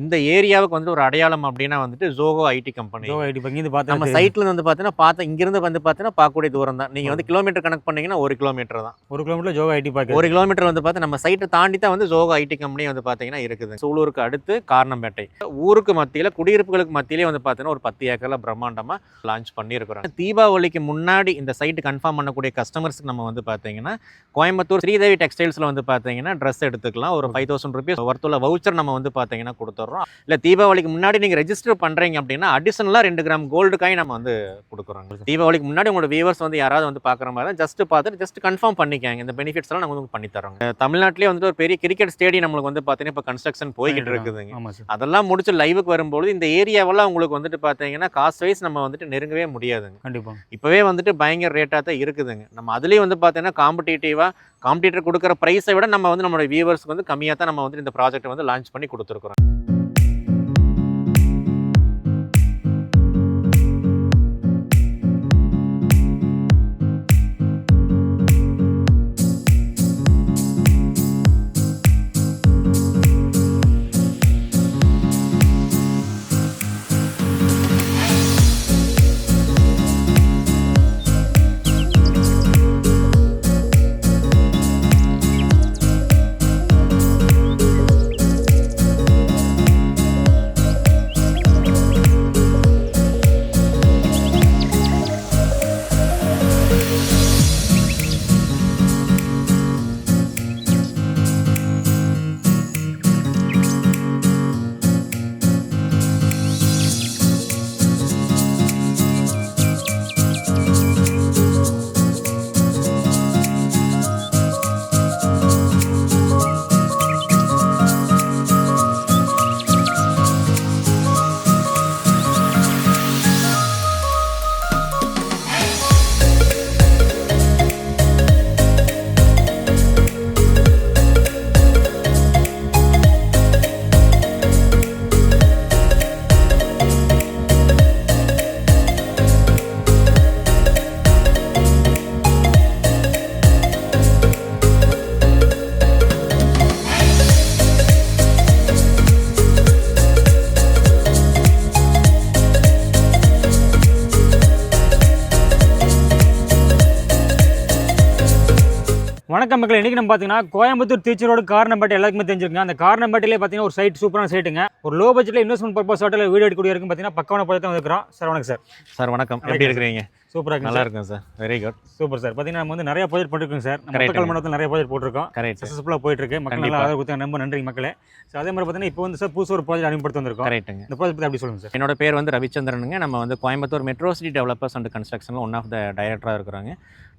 இந்த ஏரியாவுக்கு வந்து ஒரு அடையாளம் அப்படின்னா வந்துட்டு ஜோகோ ஐடி கம்பெனி ஜோ ஐடி இங்கேருந்து பார்த்து நம்ம சைட்ல வந்து பார்த்தீங்கன்னா பார்த்த இங்கிருந்து வந்து பார்த்தீங்கன்னா பார்க்கக்கூடிய தூரம் தான். நீங்க வந்து கிலோமீட்டர் கணக்கு பண்ணீங்கன்னா ஒரு கிலோமீட்டர் தான். ஒரு கிலோமீட்டர் ஜோகோ ஐடி பார்க்க ஒரு கிலோமீட்டர் வந்து பார்த்து நம்ம சைட்டை தாண்டி தான் வந்து ஜோகோ ஐடி கம்பெனி வந்து பார்த்தீங்கன்னா இருக்குது. சூலூருக்கு அடுத்து காரணம்பேட்டை ஊருக்கு மத்தியில் குடியிருப்புகளுக்கு மத்தியிலே வந்து பார்த்தீங்கன்னா ஒரு பத்து ஏக்கர்ல பிரம்மாண்டமா லான்ச் பண்ணியிருக்கிறோம். தீபாவளிக்கு முன்னாடி இந்த சைட்டு கன்ஃபார்ம் பண்ணக்கூடிய கஸ்டமர்ஸ்க்கு நம்ம வந்து பார்த்தீங்கன்னா கோயம்புத்தூர் ஸ்ரீதேவி டெக்ஸ்டைல்ஸ்ல வந்து பார்த்தீங்கன்னா ட்ரெஸ் எடுத்துக்கலாம். ஒரு ஃபைவ் தௌசண்ட் ருபீஸ் ஒர்த்துள்ள வவுச்சர் நம்ம வந்து பார்த்தீங்கன்னா கொடுத்துட்றோம். இல்லை தீபாவளிக்கு முன்னாடி நீங்கள் ரெஜிஸ்டர் பண்ணுறீங்க அப்படின்னா அடிஷனலாக ரெண்டு கிராம் கோல்டு காய் நம்ம வந்து கொடுக்குறோம் தீபாவளிக்கு முன்னாடி உங்களோட வியூவர்ஸ் வந்து யாராவது வந்து பார்க்குற மாதிரி தான் ஜஸ்ட் பார்த்துட்டு ஜஸ்ட் கன்ஃபார்ம் பண்ணிக்காங்க. இந்த பெனிஃபிட்ஸ் எல்லாம் நம்ம வந்து பண்ணி தரோம் தமிழ்நாட்டிலே வந்துட்டு ஒரு பெரிய கிரிக்கெட் ஸ்டேடியம் நம்மளுக்கு வந்து பார்த்தீங்கன்னா இப்போ கன்ஸ்ட்ரக்ஷன் போய்கிட்டு இருக்குதுங்க. அதெல்லாம் முடிச்சு லைவுக்கு வரும்போது இந்த ஏரியாவெல்லாம் உங்களுக்கு வந்துட்டு பார்த்தீங்கன்னா காஸ்ட் வைஸ் நம்ம வந்துட்டு நெருங்கவே முடியாதுங்க. கண்டிப்பா. இப்போவே வந்துட்டு பயங்கர ரேட்டாக தான் இருக்குதுங்க. நம்ம அதுலேயும் வந்து பார்த்தீங்கன்னா காம்படிட்டிவாக காம்படிட்டர் கொடுக்குற ப்ரைஸை விட நம்ம வந்து நம்மளோட வியூவர்ஸ்க்கு வந்து கம்மியாக தான் நம்ம வந்து இந்த ப்ராஜெக்ட் வந்து லான்ச் பண்ணி கொடுத்துருக்குறோம். வணக்கம் மக்கள். இன்னைக்கு நம்ம பார்த்தீங்கன்னா கோயம்புத்தூர் திருச்சி ரோடு காரணம்பேட்டை எல்லாருக்குமே தெரிஞ்சிருங்க. அந்த காரணம்பேட்டையிலே பார்த்தீங்கன்னா ஒரு சைட் சூப்பரான சைட்டுங்க ஒரு லோ பட்ஜெட்டில் இன்வெஸ்ட்மெண்ட் பர்பஸ் ஹோட்டலில் வீடியோ எடுக்கக்கூடிய இருக்கும் பார்த்தீங்கன்னா பக்கமான படத்தை வந்துருக்கிறோம். சார் வணக்கம் சார் சார் வணக்கம் எப்படி இருக்கிறீங்க? சூப்பராக நல்லா இருக்கும் sir. Very good super sir. பார்த்தீங்கன்னா நம்ம வந்து நிறைய ப்ராஜெக்ட் பண்ணிருக்கோம் சார். மக்கள் மண்டலத்தில் நிறைய ப்ராஜெக்ட் போட்டிருக்கோம். கரெக்ட் சக்ஸஸ்ஃபுல்லாக போயிட்டு இருக்கு மக்கள் நல்லா. ஆதரவு கொடுத்தாங்க ரொம்ப நன்றி மக்களே. ஸோ அதே மாதிரி பார்த்தீங்கன்னா இப்போ வந்து சார் புதுசு ஒரு ப்ராஜெக்ட் அறிமுகப்படுத்தி வந்திருக்கோம். கரெக்ட்டுங்க இந்த ப்ராஜெக்ட் அப்படி சொல்லுங்க சார். என்னோட பேர் வந்து ரவிச்சந்திரனுங்க. நம்ம வந்து Coimbatore metro city developers and கன்ஸ்ட்ரக்ஷனில் one of the டைரக்டராக இருக்கிறாங்க.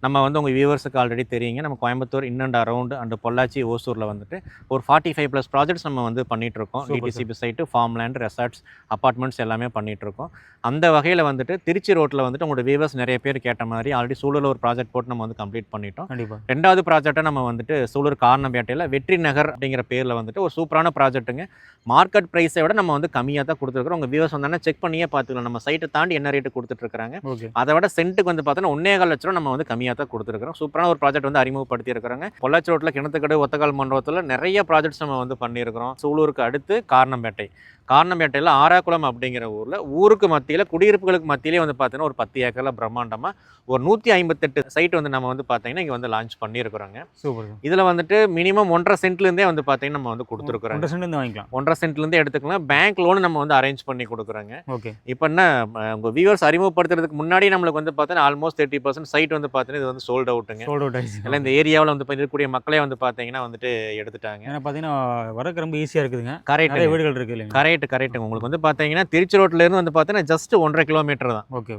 நம்ம வந்து உங்கள் வியூவர்ஸுக்கு ஆல்ரெடி தெரியுங்க. நம்ம Coimbatore in and around and Pollachi ஓசூரில் வந்துட்டு ஒரு ஃபார்ட்டி ஃபைவ் ப்ளஸ் ப்ராஜெக்ட்ஸ் நம்ம வந்து பண்ணிட்டு இருக்கோம். Super, DTCP site farm land resorts apartments எல்லாமே பண்ணிட்டு இருக்கோம். அந்த வகையில் வந்துட்டு திருச்சி ரோட்டில் வந்துட்டு உங்களோட வியூவர்ஸ் நிறைய பேர் கேட்ட மாதிரி ஆல்ரெடி சூழல் ஒரு ப்ராஜெக்ட் போட்டு நம்ம வந்து கம்ப்ளீட் பண்ணிட்டோம். கண்டிப்பாக ரெண்டாவது ப்ராஜெக்ட்டை நம்ம வந்துட்டு சூலூர் காரணம்பேட்டையில் வெற்றி நகர் அப்படிங்கிற பேரில் வந்துட்டு ஒரு சூப்பரான ப்ராஜெக்ட்டுங்க மார்க்கெட் ப்ரைஸை விட நம்ம வந்து கம்மியாக தான் கொடுத்துருக்குறோம். உங்கள் வியூவர்ஸ் வந்தாங்கன்னா செக் பண்ணியே பார்த்துக்கலாம். நம்ம சைட்டை தாண்டி என்ன ரேட்டு கொடுத்துட்ருக்காங்க ஓகே. அதை விட சென்ட்டுக்கு வந்து பார்த்தோன்னா ஒன்னே கால் லட்ச ரூபா நம்ம வந்து கம்மியாக தான் கொடுத்துருக்குறோம். சூப்பரான ஒரு ப்ராஜெக்ட் வந்து அறிமுகப்படுத்தி இருக்கிறாங்க பொள்ளாச்சி ரோட்டில் கிணத்துக்கடை ஒத்தக்கால் மண்டபத்தில் நிறைய ப்ராஜெக்ட்ஸ் நம்ம வந்து பண்ணியிருக்கிறோம். சூலூருக்கு அடுத்து காரணம்பேட்டை. காரணம்பேட்டையில் ஆராக்குளம் அப்படிங்கிற ஊரில் ஊருக்கு மத்தியில் குடியிருப்புகளுக்கு மத்தியிலே வந்து பார்த்தீங்கன்னா ஒரு பத்து ஏக்கரில் பிரம்மாண்டமாக ஒரு நூற்றி ஐம்பத்தெட்டு சைட் வந்து நம்ம வந்து பார்த்தீங்கன்னா இங்கே வந்து லான்ச் பண்ணியிருக்கிறோங்க. சூப்பர் இதில் வந்துட்டு மினிமம் ஒன்றரை சென்ட்லேருந்தே வந்து பார்த்தீங்கன்னா நம்ம வந்து கொடுத்துருக்குறோங்க. ஒன்றரை சென்ட் வாங்கிக்கலாம். ஒன்றரை சென்ட்லேருந்தே எடுத்துக்கலாம். பேங்க் லோன் நம்ம வந்து அரேஞ்ச் பண்ணி கொடுக்குறோங்க. ஓகே. இப்போ என்ன அஹ், உங்க வியூவர்ஸ் அறிமுகப்படுத்துறதுக்கு முன்னாடி நம்மளுக்கு வந்து பார்த்தீங்கன்னா ஆல்மோஸ்ட் தேர்ட்டி பர்சன்ட் சைட் வந்து பார்த்தீங்கன்னா இது வந்து சோல்ட் அவுட்டுங்க சோல்ட் அவுட் இல்லை இந்த ஏரியாவில் வந்து இருக்கக்கூடிய மக்களே வந்து பார்த்தீங்கன்னா வந்துட்டு எடுத்துட்டாங்க. ஏன்னா பார்த்தீங்கன்னா வரக்கு ரொம்ப ஈஸியாக இருக்குதுங்க. கரெக்ட் வீடுகள் இருக்கு இல்லைங்க கரெக்ட் கரெக்ட் உங்களுக்கு வந்து பார்த்தீங்கன்னா திருச்சி ரோட்ல இருந்து வந்து பார்த்தீங்கன்னா ஜஸ்ட் ஒன்றரை கிலோமீட்டர் தான். ஓகே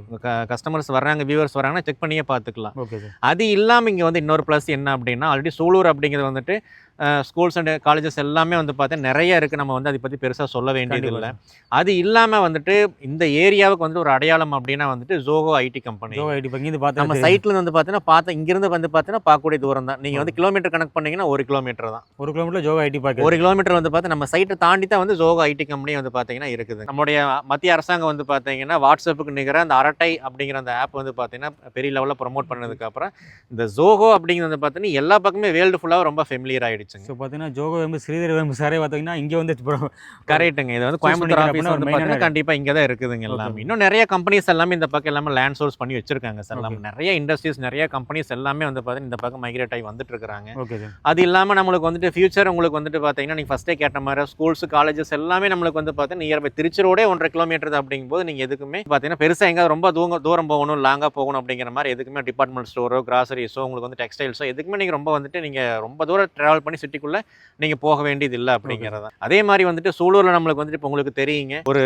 கஸ்டமர்ஸ் வர்றாங்க வியூவர்ஸ் வராங்கன்னா செக் பண்ணியே பார்த்துக்கலாம். ஓகே அது இல்லாமல் இங்கே வந்து இன்னொரு ப்ளஸ் என்ன அப்படின்னா ஆல்ரெடி சூலூர் அப்படிங்கிறது வந்துட்டு ஸ்கூல்ஸ் அண்ட் காலேஜஸ் எல்லாமே வந்து பார்த்தீங்கன்னா நிறைய இருக்குது நம்ம வந்து அதை பற்றி பெருசாக சொல்ல வேண்டியது இல்லை. அது இல்லாமல் வந்துட்டு இந்த ஏரியாவுக்கு வந்து ஒரு அடையாளம் அப்படின்னா வந்துட்டு ஜோகோ ஐடி கம்பெனி ஜோ ஐடி இங்கேருந்து பார்த்து நம்ம சைட்ல இருந்து வந்து பார்த்தீங்கன்னா பார்த்த இங்கிருந்து வந்து பார்த்தீங்கன்னா பார்க்கக்கூடிய தூரம் தான். நீங்கள் வந்து கிலோமீட்டர் கணக்கு பண்ணீங்கன்னா ஒரு கிலோமீட்டர் தான். ஒரு கிலோமீட்டர் ஜோ ஐடி பார்க்க ஒரு கிலோமீட்டர் வந்து பார்த்து நம்ம சைட்டை தாண்டி தான் வந்து ஜோகோ ஐடி கம்பெனி வந்து பார்த்தீங்கன்னா இருக்குது. நம்முடைய மத்திய அரசாங்கம் வந்து பார்த்தீங்கன்னா வாட்ஸ்அப்புக்கு நிகர அந்த அரட்டை அப்படிங்கிற அந்த ஆப் வந்து பார்த்தீங்கன்னா பெரிய லெவலில் ப்ரொமோட் பண்ணதுக்கு அப்புறம் இந்த ஜோகோ அப்படிங்கிறது வந்து பார்த்தீங்கன்னா எல்லா பக்கமே வேர்ல்டு ஃபுல்லாக ரொம்ப ஃபெமிலியர் ஆயிடுச்சு. ஆயிடுச்சுங்க ஸோ பார்த்தீங்கன்னா ஜோகோ வேம்பு ஸ்ரீதர் வேம்பு சாரே பார்த்தீங்கன்னா இங்கே வந்து bro, கரெக்ட்டுங்க இது வந்து கோயம்புத்தூர் ஆஃபீஸ் வந்து பார்த்தீங்கன்னா. கண்டிப்பாக இங்கே தான் இருக்குதுங்க எல்லாமே. இன்னும் நிறைய கம்பெனிஸ் எல்லாமே இந்த பக்கம் எல்லாமே லேண்ட் சோர்ஸ் பண்ணி வச்சிருக்காங்க சார் எல்லாமே. நிறைய இண்டஸ்ட்ரீஸ் நிறைய கம்பெனிஸ் எல்லாமே வந்து பார்த்தீங்கன்னா இந்த பக்கம் மைக்ரேட் ஆகி வந்துட்டு சார் அது இல்லாமல் நம்மளுக்கு வந்துட்டு ஃபியூச்சர் உங்களுக்கு வந்துட்டு பார்த்தீங்கன்னா நீங்கள் ஃபஸ்ட்டே கேட்ட மாதிரி ஸ்கூல்ஸ் காலேஜஸ் எல்லாமே நம்மளுக்கு வந்து பார்த்தீங்கன்னா நியர்பை திருச்சிரோடே ஒன்றரை கிலோமீட்டர் அப்படிங்கும்போது நீங்கள் எதுக்குமே பார்த்தீங்கன்னா பெருசாக எங்கே ரொம்ப தூரம் தூரம் போகணும் லாங்காக போகணும் அப்படிங்கிற மாதிரி எதுக்குமே டிபார்ட்மெண்ட் ஸ்டோரோ கிராசரிஸோ உங்களுக்கு வந்து டெக்ஸ்டைல்ஸோ எதுக்குமே நீங்கள் ரொம்ப வந்துட்டு நீங்கள் ரொம்ப தூரம் ட்ராவல் பண்ணி சிட்டிக்குள்ளே நீங்கள் போக வேண்டியது இல்லை அப்படிங்கிறதா அதே மாதிரி வந்துட்டு சூலூரில் நம்மளுக்கு வந்துட்டு இப்போ உங்களுக்கு தெரியுங்க. ஒரு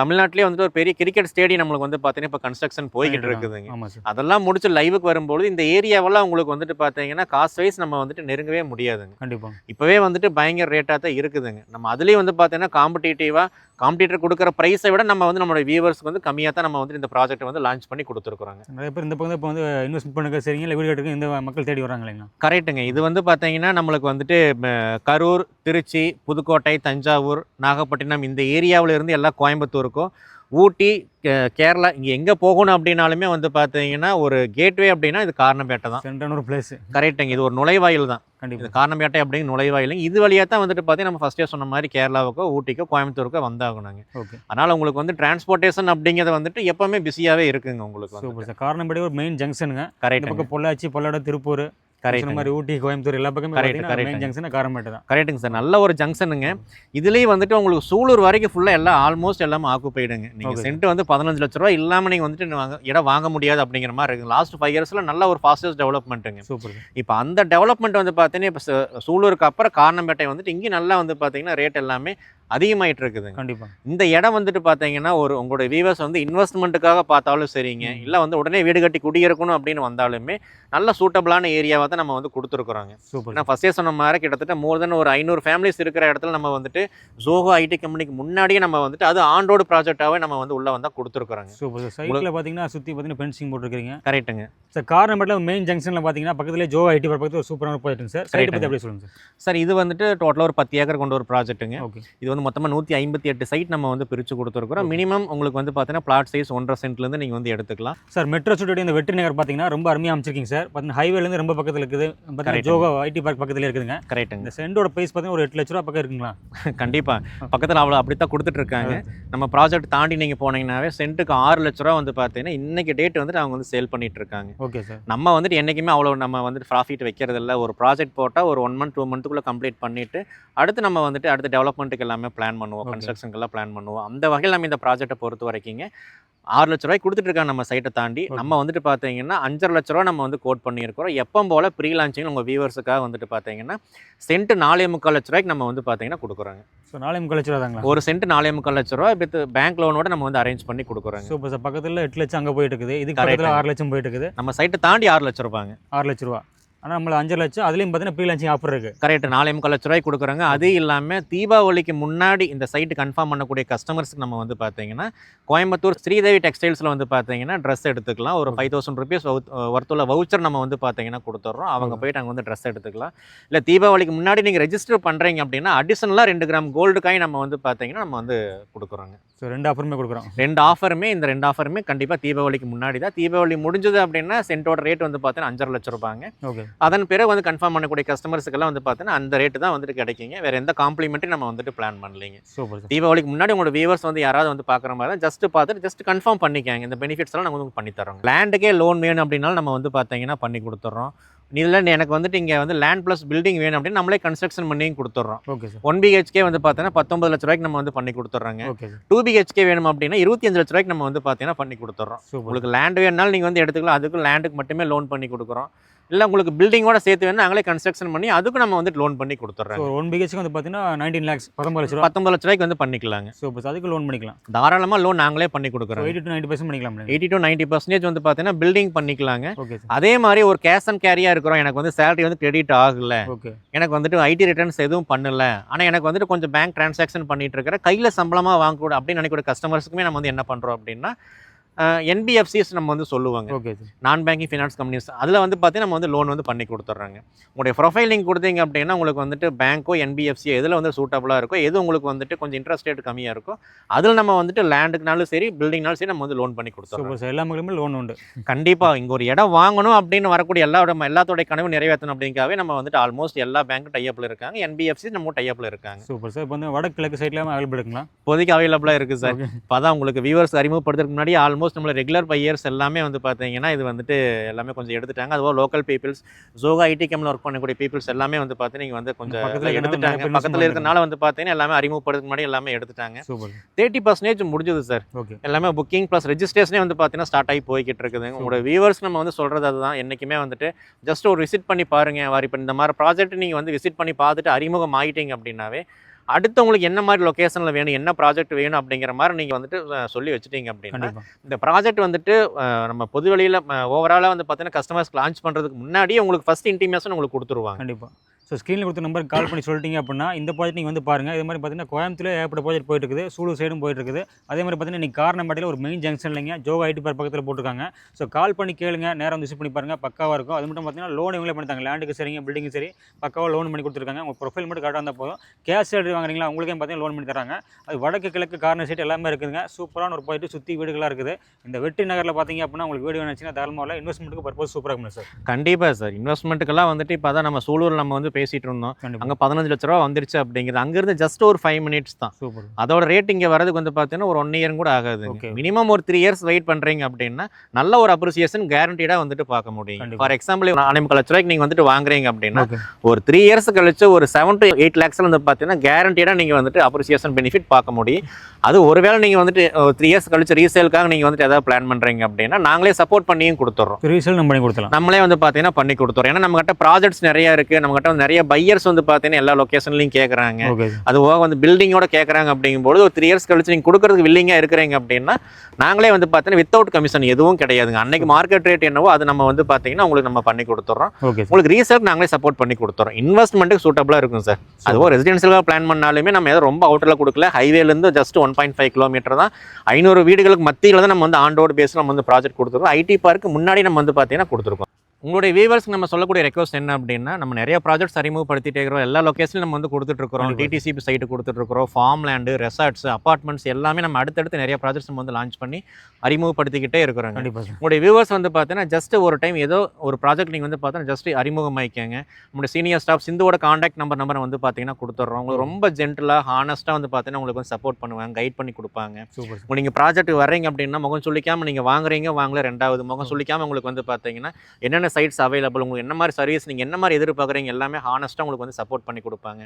தமிழ்நாட்டிலே வந்துட்டு ஒரு பெரிய கிரிக்கெட் ஸ்டேடியம் நம்மளுக்கு வந்து பார்த்தீங்கன்னா இப்போ கன்ஸ்ட்ரக்ஷன் போய்கிட்டு இருக்குதுங்க. அதெல்லாம் முடிச்சு லைவுக்கு வரும்போது இந்த ஏரியாவெல்லாம் உங்களுக்கு வந்துட்டு பார்த்தீங்கன்னா காஸ்ட் வைஸ் நம்ம வந்துட்டு நெருங்கவே முடியாதுங்க. கண்டிப்பாக இப்போவே வந்துட்டு பயங்கர ரேட்டாக தான் இருக்குதுங்க. நம்ம அதுலேயும் வந்து பார்த்தீங்கன்னா காம்படிட்டிவாக காம்படிட்டர் கொடுக்குற ப்ரைஸை விட நம்ம வந்து நம்மளோட வியூவர்ஸ்க்கு வந்து கம்மியாக தான் நம்ம வந்து இந்த ப்ராஜெக்ட் வந்து லான்ச் பண்ணி கொடுத்துருக்குறோங்க. நிறைய பேர் இந்த பக்கம் இப்போ வந்து இன்வெஸ்ட் பண்ணுங்க சரிங்க இல்லை வீடு கட்டுங்க இந்த மக்கள் தேடி வராங்க இல்லைங்களா? கரெக்ட்டுங்க இது வந்து பார்த்தீங்கன்னா நம்மளுக்கு வந்துட்டு ம, கரூர் திருச்சி புதுக்கோட்டை தஞ்சாவூர் நாகப்பட்டினம் இந்த ஏரியாவில் இருந்து எல்லாம் கோயம்புத்தூருக்கும். ஊட்டி கேரளா இங்கே எங்கே போகணும் அப்படின்னாலுமே வந்து பார்த்தீங்கன்னா ஒரு கேட்வே அப்படின்னா இது காரணப்பேட்டை தான். சென்றான ஒரு பிளேஸ் கரெக்ட்டுங்க இது ஒரு நுழைவாயில் தான். இது கண்டிப்பாக காரணம்பேட்டை அப்படிங்கிற நுழைவாயில். இது வழியாக தான் வந்துட்டு பார்த்தீங்கன்னா நம்ம ஃபஸ்ட்டே சொன்ன மாதிரி கேரளாவுக்கோ ஊட்டிக்கோ கோயம்புத்தூருக்கோ வந்தாகணுங்க ஓகே. அதனால் உங்களுக்கு வந்து டிரான்ஸ்போர்ட்டேஷன் அப்படிங்கிறது வந்துட்டு எப்பவுமே பிஸியாகவே இருக்குங்க உங்களுக்கு காரணப்படி ஒரு மெயின் ஜங்ஷனுங்க பக்கம் பொள்ளாச்சி பொள்ளாட திருப்பூர். கரெக்ட் மாதிரி ஊட்டி கோயம்புத்தூர் எல்லா பக்கமே correct. மெயின் ஜங்ஷன் காரமேட்டு தான். கரெக்ட்டுங்க சார் நல்ல ஒரு ஜங்ஷனுங்க இதுலேயே வந்துட்டு உங்களுக்கு சூலூர் வரைக்கும் ஃபுல்லாக எல்லாம் ஆல்மோஸ்ட் எல்லாமே ஆக்குப்பைடுங்க நீங்கள். சென்ட் வந்து பதினஞ்சு லட்ச ரூபா இல்லாமல் நீங்கள் வந்துட்டு வாங்க இடம் வாங்க முடியாது அப்படிங்கிற மாதிரி இருக்குது லாஸ்ட் ஃபைவ் இயர்ஸில் நல்ல ஒரு ஃபாஸ்டஸ்ட் டெவலப்மெண்ட்டுங்க சூப்பர் இப்போ அந்த டெவலப்மெண்ட் வந்து பார்த்தீங்கன்னா இப்போ சூலூருக்கு அப்புறம் காரணம்பேட்டை வந்துட்டு இங்கே நல்லா வந்து பார்த்தீங்கன்னா ரேட் எல்லாமே அதிகமாயிட்டு இருக்குதுங்க கண்டிப்பாக இந்த இடம் வந்துட்டு பார்த்தீங்கன்னா ஒரு உங்களோட வியூவர்ஸ் வந்து இன்வெஸ்ட்மெண்ட்டுக்காக பார்த்தாலும் சரிங்க. இல்லை வந்து உடனே வீடு கட்டி குடியிருக்கணும் அப்படின்னு வந்தாலுமே நல்ல சூட்டபிளான ஏரியாவை தான் நம்ம வந்து கொடுத்துருக்குறோங்க. சூப்பர் ஏன்னா ஃபஸ்ட்டே சொன்ன மாதிரி கிட்டத்தட்ட மோர் தென் ஒரு ஐநூறு ஃபேமிலிஸ் இருக்கிற இடத்துல நம்ம வந்துட்டு ஜோகோ ஐடி கம்பெனிக்கு முன்னாடியே நம்ம வந்துட்டு அது ஆன் ரோடு ப்ராஜெக்டாகவே நம்ம வந்து உள்ளே வந்தால் கொடுத்துருக்குறோங்க. Super sir. சைட்டில் பார்த்தீங்கன்னா சுற்றி பார்த்தீங்கன்னா ஃபென்சிங் போட்டுருக்கீங்க கரெக்ட்டுங்க சார் காரணமேட்டில் மெயின் ஜங்ஷனில் பார்த்தீங்கன்னா பக்கத்துலேயே ஜோ ஐடி பக்கத்தில் ஒரு சூப்பரான போயிட்டுங்க சார். பற்றி அப்படியே சொல்லுங்கள் சார். சார் இது வந்துட்டு டோட்டலாக ஒரு பத்து ஏக்கர் கொண்ட ஒரு ப்ராஜெக்ட்டுங்க ஓகே. இது வந்து மொத்தமாக நூற்றி ஐம்பத்தி எட்டு சைட் நம்ம வந்து பிரித்து கொடுத்துருக்குறோம். மினிமம் உங்களுக்கு வந்து பார்த்தீங்கன்னா பிளாட் சைஸ் ஒன்றரை சென்ட்லேருந்து நீங்கள் வந்து எடுத்துக்கலாம். சார் மெட்ரோ ஸ்டூடியோ இந்த வெற்றி நகர் பார்த்தீங்கன்னா ரொம்ப அருமையாக அமைச்சிருக்கீங்க சார் பார்த்தீங்கன்னா ஹைவேலேருந்து ரொம்ப பக்கத்தில் இருக்குது. பார்த்தீங்கன்னா. ஜோகோ ஐடி பார்க் பக்கத்தில் இருக்குதுங்க. கரெக்ட்டுங்க இந்த சென்டோட ப்ரைஸ் பார்த்தீங்கன்னா ஒரு எட்டு லட்ச ரூபா பக்கம் இருக்குங்களா? கண்டிப்பா. பக்கத்தில் அவ்வளோ அப்படித்தான் கொடுத்துட்டு இருக்காங்க நம்ம ப்ராஜெக்ட் தாண்டி நீங்கள் போனீங்கன்னாவே சென்ட்டுக்கு ஆறு லட்ச ரூபா வந்து பார்த்தீங்கன்னா இன்னைக்கு டேட் வந்துட்டு அவங்க வந்து சேல் பண்ணிட்டு இருக்காங்க ஓகே சார் நம்ம வந்துட்டு என்றைக்குமே அவ்வளோ நம்ம வந்துட்டு ப்ராஃபிட் வைக்கிறது இல்ல ஒரு ப்ராஜெக்ட் போட்டால் ஒரு ஒன் மந்த் டூ மந்த்துக்குள்ளே கம்ப்ளீட் பண்ணிட்டு அடுத்து நம்ம வந்துட்டு அடுத்த டெவலப்மெண்ட்டுக்கு எல்லாமே பிளான் பண்ணுவோம். கன்ஸ்ட்ரக்ஷனுக்கெல்லாம் பிளான் பண்ணுவோம். அந்த வகையில் நம்ம இந்த ப்ராஜெக்ட்டை பொறுத்த வரைக்குங்க ஆறு லட்ச ரூபாய் கொடுத்துட்டு இருக்காங்க நம்ம சைட்டை தாண்டி. நம்ம வந்துட்டு பார்த்தீங்கன்னா அஞ்சரை லட்ச ரூபா நம்ம வந்து கோட் பண்ணியிருக்கிறோம். எப்போ போல் ப்ரீ லான்ச்சிங் உங்கள் வியூவர்ஸுக்காக வந்துட்டு பார்த்தீங்கன்னா சென்ட் நாலே முக்கால் லட்ச ரூபாய்க்கு நம்ம வந்து பார்த்தீங்கன்னா கொடுக்குறோங்க. ஸோ நாளை முக்கால் லட்ச ரூபா தாங்களா ஒரு சென்ட் நாலே முக்கால் லட்ச ரூபா வித் பேங்க் லோனோட நம்ம வந்து அரேஞ்ச் பண்ணி கொடுக்குறோங்க. சூப்பர் சார் பக்கத்தில் எட்டு லட்சம் அங்கே போயிட்டு இருக்குது. இதுக்கு Correct. பக்கத்தில் ஆறு லட்சம் போயிட்டு இருக்குது. நம்ம சைட்டை தாண்டி ஆறு லட்ச ரூபாங்க. ஆறு லட்ச ரூபா. ஆனால் நம்மள அஞ்சு லட்சம் அதுலேயும் பார்த்தீங்கன்னா ப்ரீ லான்ச்சிங் ஆஃபர் இருக்குது கரெக்ட் நாலே முக்கால் லட்ச ரூபாய்க்கு கொடுக்குறாங்க. அது இல்லாமல் தீபாவளிக்கு முன்னாடி இந்த சைட்டு கன்ஃபார்ம் பண்ணக்கூடிய கஸ்டமர்ஸ்க்கு நம்ம வந்து பார்த்தீங்கன்னா கோயம்புத்தூர் ஸ்ரீதேவி டெக்ஸ்டைல்ஸில் வந்து பார்த்தீங்கன்னா ட்ரெஸ் எடுத்துக்கலாம். ஒரு ஃபைவ் தௌசண்ட் ருபீஸ் ஒர்த்துள்ள வவுச்சர் நம்ம வந்து பார்த்தீங்கன்னா கொடுத்துட்றோம் அவங்க. போயிட்டு அங்கே வந்து ட்ரெஸ் எடுத்துக்கலாம். இல்லை தீபாவளிக்கு முன்னாடி நீங்கள் ரெஜிஸ்டர் பண்ணுறீங்க அப்படின்னா அடிஷனலாக ரெண்டு கிராம் கோல்டு காய் நம்ம வந்து பார்த்தீங்கன்னா நம்ம வந்து கொடுக்குறோங்க. ஸோ ரெண்டு ஆஃபருமே கொடுக்குறோம். ரெண்டு ஆஃபருமே இந்த ரெண்டு ஆஃபருமே கண்டிப்பாக தீபாவளிக்கு முன்னாடி தான் தீபாவளி முடிஞ்சது அப்படின்னா சென்ட்டோட ரேட் வந்து பார்த்தீங்கன்னா அஞ்சரை லட்ச ரூபாங்க ஓகே அதன் பிறகு வந்து கன்ஃபார்ம் பண்ணக்கூடிய கஸ்டமர்ஸுக்கெல்லாம் வந்து பார்த்தீங்கன்னா அந்த ரேட்டு தான் வந்துட்டு கிடைக்குங்க. வேற எந்த காம்ப்ளிமெண்ட்டும் நம்ம வந்துட்டு பிளான் பண்ணலைங்க. சூப்பர் தீபாவளிக்கு முன்னாடி உங்களோட வியூவர்ஸ் வந்து யாராவது வந்து பார்க்குற மாதிரி தான் ஜஸ்ட் பார்த்துட்டு ஜஸ்ட் கன்ஃபார்ம் பண்ணிக்காங்க. இந்த பெனிஃபிட்ஸ் எல்லாம் நாங்கள் வந்து பண்ணி தரோம் லேண்டுக்கே லோன் வேணும் அப்படின்னாலும் நம்ம வந்து பார்த்தீங்கன்னா பண்ணி கொடுத்துட்றோம் இதில் எனக்கு வந்துட்டு இங்கே வந்து லேண்ட் ப்ளஸ் பில்டிங் வேணும் அப்படின்னு நம்மளே கன்ஸ்ட்ரக்ஷன் பண்ணியும் கொடுத்துட்றோம். ஓகே சார் ஒன் பிஹெச்கே வந்து பார்த்தீங்கன்னா பத்தொன்பது லட்ச ரூபாய்க்கு நம்ம வந்து பண்ணி கொடுத்துட்றாங்க. ஓகே டூ பிஹெச்கே வேணும் அப்படின்னா இருபத்தஞ்சு லட்ச ரூபாய்க்கு நம்ம வந்து பார்த்தீங்கன்னா பண்ணி கொடுத்துட்றோம். உங்களுக்கு லேண்ட் வேணுனாலும் நீங்கள் வந்து எடுத்துக்கலாம். அதுக்கு லேண்டுக்கு மட்டுமே லோன் பண்ணி கொடுக்குறோம். இல்லை உங்களுக்கு பில்டிங்கோட சேர்த்து வேணும் நாங்களே கன்ஸ்ட்ரக்ஷன் பண்ணி அதுக்கும் நம்ம வந்து லோன் பண்ணி ஸோ கொடுத்துட்றோம் ஒன் பிஹெச்க்கு வந்து பார்த்தீங்கன்னா நைன்டீன் லேக்ஸ் பத்தொம்பது லட்ச ரூபா. பத்தொன்பது லட்ச ரூபாய்க்கு வந்து பண்ணிக்கலாங்க. சூப்பர் சார் அதுக்கு லோன் பண்ணிக்கலாம். தாராளமாக லோன் நாங்களே பண்ணி ஸோ கொடுக்குறோம் எயிட்டி டு நைன்ட்டி பர்சன்ட் பண்ணிக்கலாம் எயிட்டி டு நைன்ட்டி பர்சன்டேஜ் வந்து பார்த்தீங்கன்னா பில்டிங் பண்ணிக்கலாங்க. அதே மாதிரி ஒரு கேஷ் அண்ட் கேரியாக இருக்கிறோம். எனக்கு வந்து சேலரி வந்து கிரெடிட் ஆகல. ஓகே எனக்கு வந்துட்டு ஐடி ரிட்டர்ன்ஸ் எதுவும் பண்ணல. ஆனால் எனக்கு வந்துட்டு கொஞ்சம் பேங்க் டிரான்சாக்ஷன் பண்ணிட்டு இருக்கிற கையில் சம்பளமாக வாங்கக்கூட அப்படின்னு நினைக்கிற கஸ்டமர்ஸுக்குமே நம்ம வந்து என்ன பண்ணுறோம் அப்படின்னா என்பிஎஃப்சிஸ் நம்ம வந்து சொல்லுவாங்க. ஓகே நான் பேங்கிங் ஃபினான்ஸ் கம்பெனிஸ் அதில் வந்து பார்த்தீங்கன்னா நம்ம வந்து லோன் வந்து பண்ணி கொடுத்துட்றாங்க. உங்களுடைய ப்ரொஃபைல் நீங்கள் கொடுத்தீங்க அப்படின்னா உங்களுக்கு வந்துட்டு பேங்க்கோ என்பிஎஃப்சியோ எதில் வந்து சூட்டபுளாக இருக்கோ எது உங்களுக்கு வந்துட்டு கொஞ்சம் இன்ட்ரெஸ்ட் ரேட் கம்மியாக இருக்கோ அதில் நம்ம வந்துட்டு லேண்டுக்குனாலும் சரி பில்டிங்னாலும் சரி நம்ம வந்து லோன் பண்ணி சார் எல்லா மக்களுமே லோன் உண்டு. கண்டிப்பாக இங்கே ஒரு இடம் வாங்கணும் அப்படின்னு வரக்கூடிய எல்லா நம்ம எல்லாத்தோட கனவு நிறைவேற்றணும் அப்படிங்காவே நம்ம வந்துட்டு ஆல்மோஸ்ட் எல்லா பேங்க்கும் டைப்பில் இருக்காங்க. என்பிஎஃப்சி நம்ம டைப்பில் இருக்காங்க. சூப்பர் சார் இப்போ வந்து வடகிழக்கு சைட்ல அவைலபிள் இருக்குங்களா? இப்போதைக்கு அவைலபிளாக இருக்குது சார் இப்போ தான் உங்களுக்கு வியூவர்ஸ் அறிமுகப்படுத்துறதுக்கு முன்னாடி ஆல்மோஸ்ட் நம்மள ரெகுலர் பையர்ஸ் எல்லாமே வந்து பார்த்தீங்கன்னா இது வந்துட்டு எல்லாமே கொஞ்சம் எடுத்துட்டாங்க. அதுவும் லோக்கல் பீப்பிள்ஸ் ஜோகா ஐடி கம்ல ஒர்க் பண்ணக்கூடிய பீப்பிள்ஸ் எல்லாமே வந்து பார்த்து நீங்கள் வந்து கொஞ்சம் எடுத்துட்டாங்க. பக்கத்தில் use இருக்கனால வந்து பார்த்தீங்கன்னா எல்லாமே அறிமுகப்படுறதுக்கு முன்னாடி எல்லாமே எடுத்துட்டாங்க. தேர்ட்டி பர்சன்டேஜ் முடிஞ்சது சார். ஓகே. எல்லாமே புக்கிங் ப்ளஸ் ரெஜிஸ்ட்ரேஷனே வந்து பார்த்தீங்கன்னா ஸ்டார்ட் ஆகி போய்கிட்டு இருக்குது உங்களோட வியூவர்ஸ் நம்ம வந்து சொல்கிறது அதுதான். என்றைக்குமே வந்துட்டு ஜஸ்ட் ஒரு விசிட் பண்ணி பாருங்க. வாரி இப்போ இந்த மாதிரி ப்ராஜெக்ட் நீங்கள் வந்து விசிட் பண்ணி பார்த்துட்டு அறிமுகம் ஆகிட்டீங்க அப்படின்னாவே அடுத்து உங்களுக்கு என்ன மாதிரி லொக்கேஷனில் வேணும் என்ன ப்ராஜெக்ட் வேணும் அப்படிங்கிற மாதிரி நீங்கள் வந்துட்டு சொல்லி வச்சுட்டீங்க அப்படின்னா இந்த ப்ராஜெக்ட் வந்துட்டு நம்ம பொது வெளியில் ஓவராலாக வந்து பார்த்தீங்கன்னா கஸ்டமர்ஸ் லான்ச் பண்ணுறதுக்கு முன்னாடியே உங்களுக்கு ஃபஸ்ட் இன்டிமேஷன் உங்களுக்கு கொடுத்துருவாங்க. கண்டிப்பா. ஸோ ஸ்க்ரீனில் கொடுத்த நம்பருக்கு கால் பண்ணி சொல்லிட்டீங்க அப்படின்னா இந்த ப்ராஜெக்ட் நீங்கள் வந்து பாருங்கள் இது மாதிரி பார்த்தீங்கன்னா கோயம்புத்தூர் ஏகப்பட்ட ப்ராஜெக்ட் போயிட்டு இருக்குது சூலூர் சைடும் போயிட்டு இருக்குது அதே மாதிரி பார்த்தீங்கன்னா இன்னைக்கு காரணம்பேட்டையில் ஒரு மெயின் ஜங்ஷன் இல்லைங்க. ஜோகா ஐடி பார்க் பக்கத்தில் போட்டிருக்காங்க. ஸோ கால் பண்ணி கேளுங்க. நேரம் வந்து விசிட் பண்ணி பாருங்க. பக்காவாக இருக்கும். அது மட்டும் பார்த்தீங்கன்னா லோன் இவங்களே பண்ணித்தாங்க லேண்டுக்கு சரிங்க பில்டிங்கு சரி. பக்காவாக லோன் பண்ணி கொடுத்துருக்காங்க. உங்கள் ப்ரொஃபைல் மட்டும் கரெக்டாக இருந்தால் போதும். கேஷ் சேலரி வாங்குறீங்களா உங்களுக்கே பார்த்தீங்கன்னா லோன் பண்ணி தராங்க. அது வடக்கு கிழக்கு கார்னர் சைட் எல்லாமே இருக்குதுங்க. சூப்பரான ஒரு போயிட்டு சுற்றி வீடுகளாக இருக்குது. இந்த வெற்றி நகரில் பார்த்தீங்க அப்படின்னா உங்களுக்கு வீடு வேணுச்சுன்னா தாராளமாக இன்வெஸ்ட்மெண்ட்டுக்கு பர்பஸ் சூப்பராக இருக்கும் சார் கண்டிப்பாக சார் இன்வெஸ்ட்மெண்ட்டுக்கெல்லாம் வந்துட்டு இப்போ தான் நம்ம சூலூர் நம்ம வந்து பேசிகிட்டு இருந்தோம் அங்கே பதினஞ்சு லட்ச ரூபா வந்துருச்சு அப்படிங்கிறது. அங்கேருந்து ஜஸ்ட் ஒரு ஃபைவ் மினிட்ஸ் தான். சூப்பர். அதோட ரேட் இங்கே வரதுக்கு வந்து பார்த்தீங்கன்னா ஒரு ஒன் இயர் கூட ஆகாது. மினிமம் ஒரு த்ரீ இயர்ஸ் வெயிட் பண்ணுறீங்க அப்படின்னா நல்ல ஒரு அப்ரிசியேஷன் கேரண்டீடாக வந்துட்டு பார்க்க முடியும். ஃபார் எக்ஸாம்பிள் நானே லட்ச ரூபாய்க்கு நீங்கள் வந்துட்டு வாங்குறீங்க அப்படின்னா ஒரு த்ரீ இயர்ஸ் கழிச்சு ஒரு செவன் டு எயிட் லேக்ஸில் வந்து பார்த்தீங்கன்னா கேரண்டீடாக நீங்கள் வந்துட்டு அப்ரிசியேஷன் பெனிஃபிட் பார்க்க முடியும். அது ஒருவேளை நீங்கள் வந்துட்டு த்ரீ இயர்ஸ் கழிச்சு ரீசேலுக்காக நீங்கள் வந்துட்டு எதாவது பிளான் பண்ணுறீங்க அப்படின்னா நாங்களே சப்போர்ட் பண்ணியும் கொடுத்துட்றோம் ரீசேல் நம்ம பண்ணி கொடுத்தலாம் நம்மளே வந்து பார்த்தீங்கன்னா பண்ணி கொடுத்துறோம். ஏன்னா நம்மகிட்ட ப்ராஜெக்ட்ஸ் நிறைய இருக்குது நம்மகிட்ட வந்து நிறைய பையர்ஸ் வந்து பார்த்தீங்கன்னா எல்லா லொக்கேஷன்லையும் கேட்குறாங்க அது போக வந்து பில்டிங்கோட கேட்குறாங்க அப்படிங்கும்போது ஒரு த்ரீ இயர்ஸ் கழிச்சு நீங்கள் கொடுக்கறதுக்கு வில்லிங்காக இருக்கிறீங்க அப்படின்னா நாங்களே வந்து பார்த்தீங்கன்னா வித்தவுட் கமிஷன் எதுவும் கிடையாதுங்க. அன்னைக்கு மார்க்கெட் ரேட் என்னவோ அது நம்ம வந்து பார்த்தீங்கன்னா உங்களுக்கு நம்ம பண்ணி சார் உங்களுக்கு ரீசர்ச் நாங்களே சப்போர்ட் பண்ணி கொடுத்துறோம். இன்வெஸ்ட்மெண்ட்டுக்கு சூட்டபுளாக இருக்கும் சார் அதுவும் ரெசிடென்ஷியலாக பிளான் பண்ணாலுமே நம்ம ஏதோ ரொம்ப அவுட்டரில் கொடுக்கல. ஹைவேலேருந்து just one point five kilometre தான். ஐநூறு வீடுகளுக்கு மத்தியில் தான் நம்ம வந்து ஆண்டோடு பேஸ் நம்ம வந்து ப்ராஜெக்ட் கொடுத்துருக்கோம். ஐடி பார்க்கு முன்னாடி நம்ம வந்து பார்த்தீங்கன்னா கொடுத்துருக்கோம். உங்களுடைய வியூவர்ஸ்க்கு நம்ம சொல்லக்கூடிய ரெக்வஸ்ட் என்ன அப்படின்னா நம்ம நிறைய ப்ராஜெக்ட்ஸ் அறிமுகப்படுத்திட்டே இருக்கிறோம். எல்லா லொகேஷன்லையும் நம்ம வந்து கொடுத்துட்டு இருக்கிறோம் கண்டிப்பா. டிடிசிபி சைட்டு கொடுத்துட்டு இருக்கிறோம் ஃபார்ம் லேண்டு ரெசார்ட்ஸ் அப்பார்ட்மெண்ட்ஸ் எல்லாமே நம்ம அடுத்தடுத்து நிறைய ப்ராஜெக்ட்ஸ் நம்ம வந்து லான்ச் பண்ணி அறிமுகப்படுத்திக்கிட்டே சார் உங்களுடைய வியூவர்ஸ் வந்து பார்த்தீங்கன்னா ஜஸ்ட் ஒரு டைம் ஏதோ ஒரு ப்ராஜெக்ட் நீங்கள் வந்து பார்த்தீங்கன்னா ஜஸ்ட் அறிமுகமாயிக்கங்க. நம்மளுடைய சீனியர் ஸ்டாஃப் சிந்துவோட காண்டாக்ட் நம்பர் நம்பரை வந்து பார்த்தீங்கன்னா கொடுத்துட்றோம். உங்களுக்கு ரொம்ப ஜென்டலாக ஹானஸ்ட்டாக வந்து பார்த்தீங்கன்னா உங்களுக்கு வந்து சப்போர்ட் பண்ணுவாங்க கைட் பண்ணி கொடுப்பாங்க. சூப்பர் நீங்கள் ப்ராஜெக்ட் வர்றீங்க அப்படின்னா முகம் சொல்லிக்காமல் நீங்கள் வாங்குறீங்க வாங்கல ரெண்டாவது முகம் சொல்லிக்காமல் உங்களுக்கு வந்து பார்த்தீங்கன்னா என்னென்ன சைட்ஸ் அவைலபிள் உங்களுக்கு என்ன மாதிரி சர்வீஸ் நீங்கள் என்ன மாதிரி எதிர்பார்க்குறீங்க எல்லாமே ஹானஸ்ட்டாக உங்களுக்கு வந்து சப்போர்ட் பண்ணி கொடுப்பாங்க.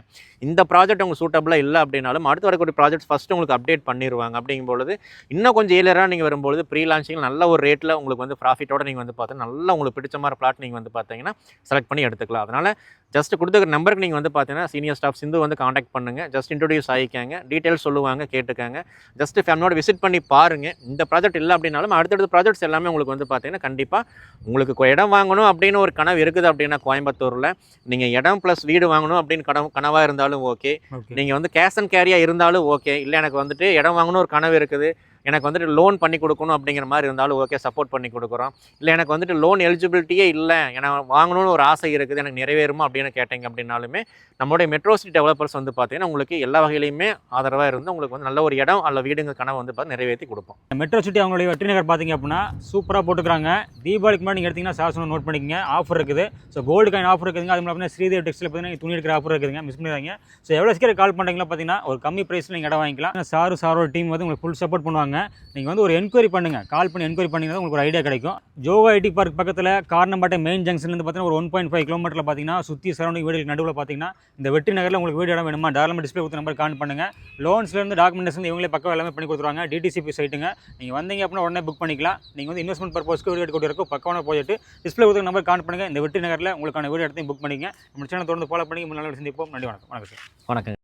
இந்த ப்ராஜெக்ட் உங்களுக்கு சூட்டபுளாக இல்லை அப்படின்னாலும் அடுத்து வரக்கூடிய ப்ராஜெக்ட் ஃபஸ்ட்டு உங்களுக்கு அப்டேட் பண்ணிடுவாங்க அப்படிங்கும்பொழுது இன்னும் கொஞ்சம் ஏலியராக நீங்கள் வரும்பொழுது ப்ரீ லான்ச்சிங் நல்ல ஒரு ரேட்டில் உங்களுக்கு வந்து ப்ராஃபிட்டோட நீங்கள் வந்து பார்த்தா நல்லா உங்களுக்கு பிடிச்ச மாதிரி பிளாட் நீங்கள் வந்து பார்த்தீங்கன்னா செலக்ட் பண்ணி எடுத்துக்கலாம். அதனால் ஜஸ்ட் கொடுத்துருக்க நம்பருக்கு நீங்கள் வந்து பார்த்தீங்கன்னா சீனியர் ஸ்டாஃப் சிந்து வந்து காண்டாக்ட் பண்ணுங்கள் ஜஸ்ட் இன்ட்ரடியூஸ் ஆகிக்காங்க. டீட்டெயில்ஸ் சொல்லுவாங்க கேட்டுக்காங்க. ஜஸ்ட் ஃபேமிலியோட விசிட் பண்ணி பாருங்கள் இந்த ப்ராஜெக்ட் இல்லை அப்படின்னாலும் அடுத்தடுத்த ப்ராஜெக்ட்ஸ் எல்லாமே உங்களுக்கு வந்து பார்த்தீங்கன்னா கண்டிப்பாக உங்களுக்கு இடம் வாங்கணும் அப்படின்னு ஒரு கனவு இருக்குது அப்படின்னா கோயம்புத்தூரில். நீங்கள் இடம் ப்ளஸ் வீடு வாங்கணும் அப்படின்னு கனவு கனவாக இருந்தாலும் ஓகே ஓகே நீங்கள் வந்து கேஷ் அண்ட் கேரியாக இருந்தாலும் ஓகே இல்லை எனக்கு வந்துட்டு இடம் வாங்கணும் ஒரு கனவு இருக்குது. எனக்கு வந்துட்டு லோன் பண்ணி கொடுக்கணும் அப்படிங்கிற மாதிரி இருந்தாலும் ஓகே சப்போர்ட் பண்ணி கொடுக்குறோம். இல்லை எனக்கு வந்துட்டு லோன் எலிஜிபிலிட்டியே இல்லை எனக்கு வாங்கணும்னு ஒரு ஆசை இருக்குது எனக்கு நிறைவேறுமா அப்படின்னு கேட்டீங்க அப்படின்னாலுமே நம்மளுடைய மெட்ரோ சிட்டி டெவலப்பர்ஸ் வந்து பார்த்தீங்கன்னா உங்களுக்கு எல்லா வகையிலையுமே ஆதரவாக இருந்து உங்களுக்கு வந்து நல்ல ஒரு இடம் அல்ல வீடுங்க கனவு வந்து பார்த்து நிறைவேற்றி கொடுப்போம். மெட்ரோ சிட்டி அவங்களுடைய வெற்றி நகர் பார்த்தீங்க அப்படின்னா சூப்பராக போட்டுக்கிறாங்க. தீபாவளிக்கு முன்னாடி நீங்கள் எடுத்தீங்கன்னா சார் நோட் பண்ணிக்கங்க ஆஃபர் இருக்குது. ஸோ கோல்டு காயின் ஆஃபர் இருக்குதுங்க. அது மாதிரி ஸ்ரீதேவ் டெக்ஸ்டைல் பார்த்தீங்கன்னா துணி எடுக்கிற ஆஃபர் இருக்குதுங்க. மிஸ் பண்ணிடுறாங்க ஸோ எவ்வளோ சீக்கிரம் கால் பண்ணுறீங்களா பார்த்தீங்கன்னா ஒரு கம்மி ப்ரைஸில் நீங்கள் இடம் வாங்கிக்கலாம். சாரு சாரோட டீம் வந்து உங்களுக்கு ஃபுல் சப்போர்ட் பண்ணுவாங்க. நீங்கள் வந்து ஒரு என்கொயரி பண்ணுங்கள் கால் பண்ணி என்கொயரி பண்ணிங்கன்னா உங்களுக்கு ஒரு ஐடியா கிடைக்கும். ஜோகா ஐடி பார்க் பக்கத்தில் காரணம்பாட்டை மெயின் ஜங்ஷன்லேருந்து பார்த்தீங்கன்னா ஒரு ஒன் பாயிண்ட் ஃபைவ் கிலோமீட்டரில் பார்த்தீங்கன்னா சுற்றி சரௌண்டிங் வீடுகளுக்கு நடுவில் பார்த்தீங்கன்னா இந்த வெற்றி நகரில் உங்களுக்கு வீடு இடம் வேணுமா? டார்லமெண்ட் டிஸ்பிளே கொடுத்த நம்பர் கால் பண்ணுங்கள் லோன்ஸ்லேருந்து டாக்குமெண்ட்ஸ்லேருந்து இவங்களே பக்கம் எல்லாமே பண்ணி கொடுத்துருவாங்க. டிடிசிபி சைட்டுங்க நீங்கள் வந்தீங்க அப்படின்னா உடனே புக் பண்ணிக்கலாம். நீங்கள் வந்து இன்வெஸ்ட்மெண்ட் பர்பஸ்க்கு வீடு எடுக்க இருக்கும் பக்கமான போயிட்டு டிஸ்பிளே கொடுத்த நம்பர் கால் பண்ணுங்கள் இந்த வெற்றி நகரில் உங்களுக்கான வீடு இடத்தையும் புக் பண்ணிங்க நம்ம சேனல் தொடர்ந்து ஃபாலோ பண்ணி நல்ல சந்திப்போம். நன்றி வணக்கம். வணக்கம் சார். வணக்கம்